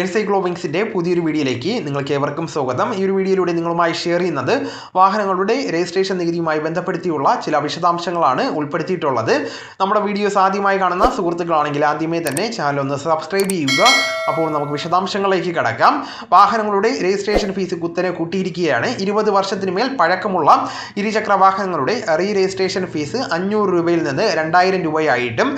എൻസൈക്ലോവിങ്സിന്റെ പുതിയൊരു വീഡിയോയിലേക്ക് നിങ്ങൾക്ക് ഏവർക്കും സ്വാഗതം. ഈ ഒരു വീഡിയോയിലൂടെ നിങ്ങളുമായി ഷെയർ ചെയ്യുന്നത് വാഹനങ്ങളുടെ രജിസ്ട്രേഷൻ നികുതിയുമായി ബന്ധപ്പെടുത്തിയുള്ള ചില വിശദാംശങ്ങളാണ് ഉൾപ്പെടുത്തിയിട്ടുള്ളത്. നമ്മുടെ വീഡിയോസ് ആദ്യമായി കാണുന്ന സുഹൃത്തുക്കളാണെങ്കിൽ ആദ്യമേ തന്നെ ചാനൽ ഒന്ന് സബ്സ്ക്രൈബ് ചെയ്യുക. അപ്പോൾ നമുക്ക് വിശദാംശങ്ങളിലേക്ക് കടക്കാം. വാഹനങ്ങളുടെ രജിസ്ട്രേഷൻ ഫീസ് കുത്തനെ കൂട്ടിയിരിക്കുകയാണ്. ഇരുപത് വർഷത്തിന് മേൽ പഴക്കമുള്ള ഇരുചക്ര വാഹനങ്ങളുടെ റീ രജിസ്ട്രേഷൻ ഫീസ് അഞ്ഞൂറ് രൂപയിൽ നിന്ന് രണ്ടായിരം രൂപയായിട്ടും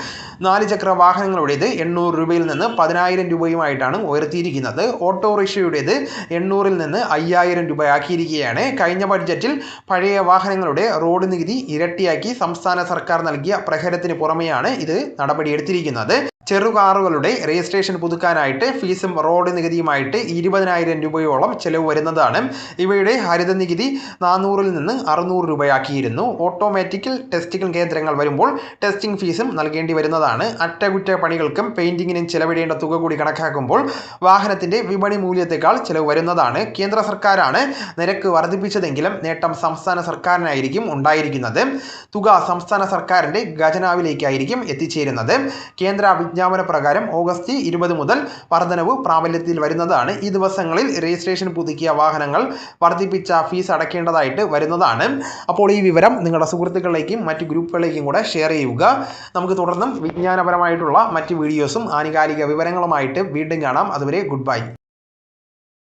നാല് ചക്ര വാഹനങ്ങളുടേത് എണ്ണൂറ് രൂപയിൽ നിന്ന് പതിനായിരം രൂപയുമായിട്ടാണ് ഉയർത്തിയിരിക്കുന്നത്. ഓട്ടോറിക്ഷയുടേത് എണ്ണൂറിൽ നിന്ന് അയ്യായിരം രൂപയാക്കിയിരിക്കുകയാണ്. കഴിഞ്ഞ ബഡ്ജറ്റിൽ പഴയ വാഹനങ്ങളുടെ റോഡ് നികുതി ഇരട്ടിയാക്കി സംസ്ഥാന സർക്കാർ നൽകിയ പ്രഹരത്തിന് പുറമെയാണ് ഇത് നടപടിയെടുത്തിരിക്കുന്നത്. ചെറു കാറുകളുടെ രജിസ്ട്രേഷൻ പുതുക്കാനായിട്ട് ഫീസും റോഡ് നികുതിയുമായിട്ട് ഇരുപതിനായിരം രൂപയോളം ചെലവ് വരുന്നതാണ്. ഇവയുടെ ഹരിത നികുതി നാനൂറിൽ നിന്ന് അറുന്നൂറ് രൂപയാക്കിയിരുന്നു. ഓട്ടോമാറ്റിക്കൽ ടെസ്റ്റിംഗ് കേന്ദ്രങ്ങൾ വരുമ്പോൾ ടെസ്റ്റിംഗ് ഫീസും നൽകേണ്ടി വരുന്നതാണ്. അറ്റകുറ്റപ്പണികൾക്കും പെയിന്റിങ്ങിനും ചെലവിടേണ്ട തുക കൂടി കണക്കാക്കുമ്പോൾ വാഹനത്തിന്റെ വിപണി മൂല്യത്തെക്കാൾ ചെലവ് വരുന്നതാണ്. കേന്ദ്ര സർക്കാരാണ് നിരക്ക് വർദ്ധിപ്പിച്ചതെങ്കിലും നേട്ടം സംസ്ഥാന സർക്കാരിനായിരിക്കും ഉണ്ടായിരിക്കുന്നത്. തുക സംസ്ഥാന സർക്കാരിന്റെ ഖജനാവിലേക്കായിരിക്കും എത്തിച്ചേരുന്നത്. കേന്ദ്ര വിജ്ഞാപന പ്രകാരം ഓഗസ്റ്റ് ഇരുപത് മുതൽ വർധനവ് പ്രാബല്യത്തിൽ വരുന്നതാണ്. ഈ ദിവസങ്ങളിൽ രജിസ്ട്രേഷൻ പുതുക്കിയ വാഹനങ്ങൾ വർദ്ധിപ്പിച്ച ഫീസ് അടയ്ക്കേണ്ടതായിട്ട് വരുന്നതാണ്. അപ്പോൾ ഈ വിവരം നിങ്ങളുടെ സുഹൃത്തുക്കളിലേക്കും മറ്റ് ഗ്രൂപ്പുകളിലേക്കും കൂടെ ഷെയർ ചെയ്യുക. നമുക്ക് തുടർന്നും വിജ്ഞാനപരമായിട്ടുള്ള മറ്റ് വീഡിയോസും ആനുകാലിക വിവരങ്ങളുമായിട്ട് വീണ്ടും കാണാം. അതുവരെ ഗുഡ് ബൈ.